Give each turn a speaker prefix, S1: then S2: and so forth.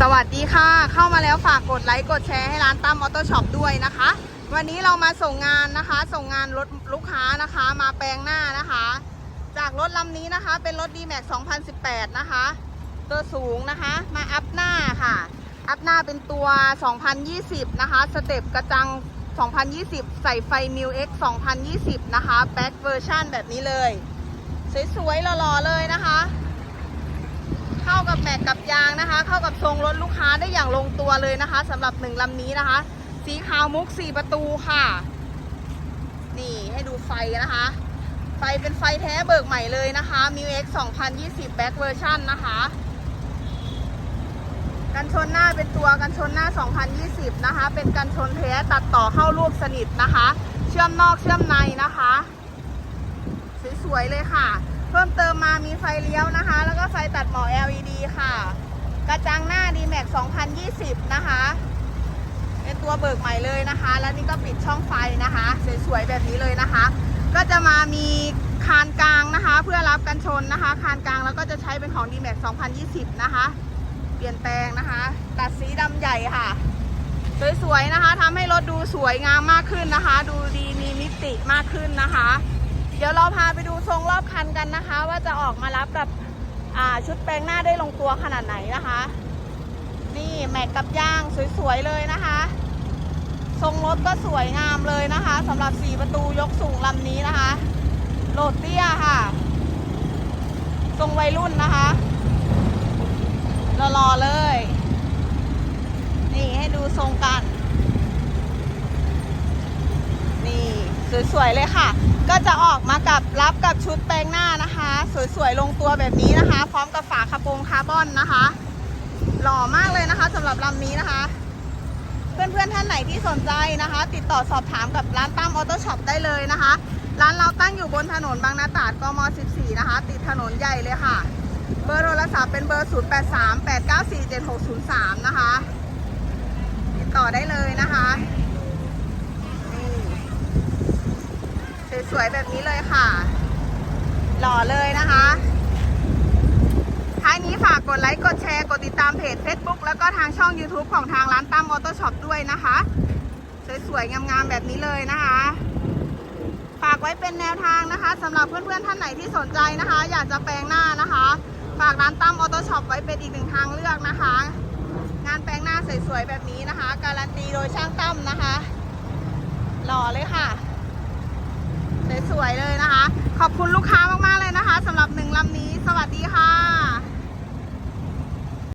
S1: สวัสดีค่ะ เข้ามาแล้วฝากกดไลค์กดแชร์ให้ร้านตั้มออโต้ช็อปด้วยนะคะ วันนี้เรามาส่งงานนะคะ ส่งงานรถลูกค้านะคะ มาแปลงหน้านะคะ จากรถลำนี้นะคะ เป็นรถ d m a x 2018 นะคะ ตัวสูงนะคะ มาอัพหน้าค่ะ อัพหน้าเป็นตัว 2020 นะคะ สเต็ปกระจัง 2020 ใส่ไฟ m i u X 2020 นะคะแบ็คเวอร์ชันแบบนี้เลย สวยๆหล่อๆเลยนะคะ เข้ากับแม็กกับยาง นะคะ เข้ากับทรงรถลูกค้าได้อย่างลงตัวเลยนะคะสำหรับหนึ่งลำนี้นะคะ สีขาวมุกสี่ประตูค่ะ นี่ให้ดูไฟนะคะ ไฟเป็นไฟแท้เบิกใหม่เลยนะคะ m i u X 2020 Back Version นนะคะกันชนหน้าเป็นตัวกันชนหน้า 2020 นะคะ เป็นกันชนแท้ตัดต่อเข้ารูปสนิทนะคะ เชื่อมนอกเชื่อมในนะคะ สวยๆเลยค่ะ เพิ่มเติมมามีไฟเลี้ยวนะคะ แล้วก็ไฟตัดหมอก LED ค่ะ กระจังหน้า d m a x 2020 นะคะ เป็นตัวเบิกใหม่เลยนะคะ แล้วนี่ก็ปิดช่องไฟนะคะ สวยๆแบบนี้เลยนะคะ ก็จะมามีคานกลางนะคะ เพื่อรับกันชนนะคะ คานกลางแล้วก็จะใช้เป็นของ d m a x 2020 นะคะ เปลี่ยนแปลงนะคะ ตัดสีดำใหญ่ค่ะ สวยๆนะคะทำให้รถดูสวยงามมากขึ้นนะคะ ดูดีมีมิติมากขึ้นนะคะ เดี๋ยวเราพาไปดูทรงรอบคันกันนะคะ ว่าจะออกมารับกับ ชุดแปลงหน้าได้ลงตัวขนาดไหนนะคะ นี่แม็กกับย่างสวยๆเลยนะคะ ทรงรถก็สวยงามเลยนะคะสำหรับ4ประตูยกสูงลำนี้นะคะ โหลดเตี้ยค่ะ ทรงวัยรุ่นนะคะรอๆเลย นี่ให้ดูทรงกัน นี่ สวยๆเลยค่ะ ก็จะออกมากับรับกับชุดแปลงหน้านะคะ สวยๆลงตัวแบบนี้นะคะ พร้อมกับฝาคาโปรงคาร์บอนนะคะ หล่อมากเลยนะคะสำหรับลำนี้นะคะเพื่อนๆท่านไหนที่สนใจนะคะ ติดต่อสอบถามกับร้านตั้มออโต้ช็อปได้เลยนะคะ ร้านเราตั้งอยู่บนถนนบางนาตราดกม 14 นะคะ ติดถนนใหญ่เลยค่ะ เบอร์โทรศัพท์เป็นเบอร์ 0838947603 นะคะ ติดต่อได้เลยนะคะ สวยๆแบบนี้เลยค่ะ หล่อเลยนะคะท้ายนี้ฝากกดไลค์ กดแชร์ กดติดตามเพจ Facebook แล้วก็ทางช่อง YouTube ของทางร้านตั้มออโต้ช็อปด้วยนะคะ สวยๆ งามๆ แบบนี้เลยนะคะ ฝากไว้เป็นแนวทางนะคะสำหรับเพื่อนๆ ท่านไหนที่สนใจนะคะ อยากจะแปลงหน้านะคะ ฝากร้านตั้มออโต้ช็อปไว้เป็นอีกหนึ่งทางเลือกนะคะ งานแปลงหน้าสวยๆ แบบนี้นะคะ การันตีโดยช่างตั้มนะคะ หล่อเลยค่ะ สวยๆเลยนะคะ ขอบคุณลูกค้ามากๆเลยนะคะสำหรับหนึ่งลำนี้ สวัสดีค่ะ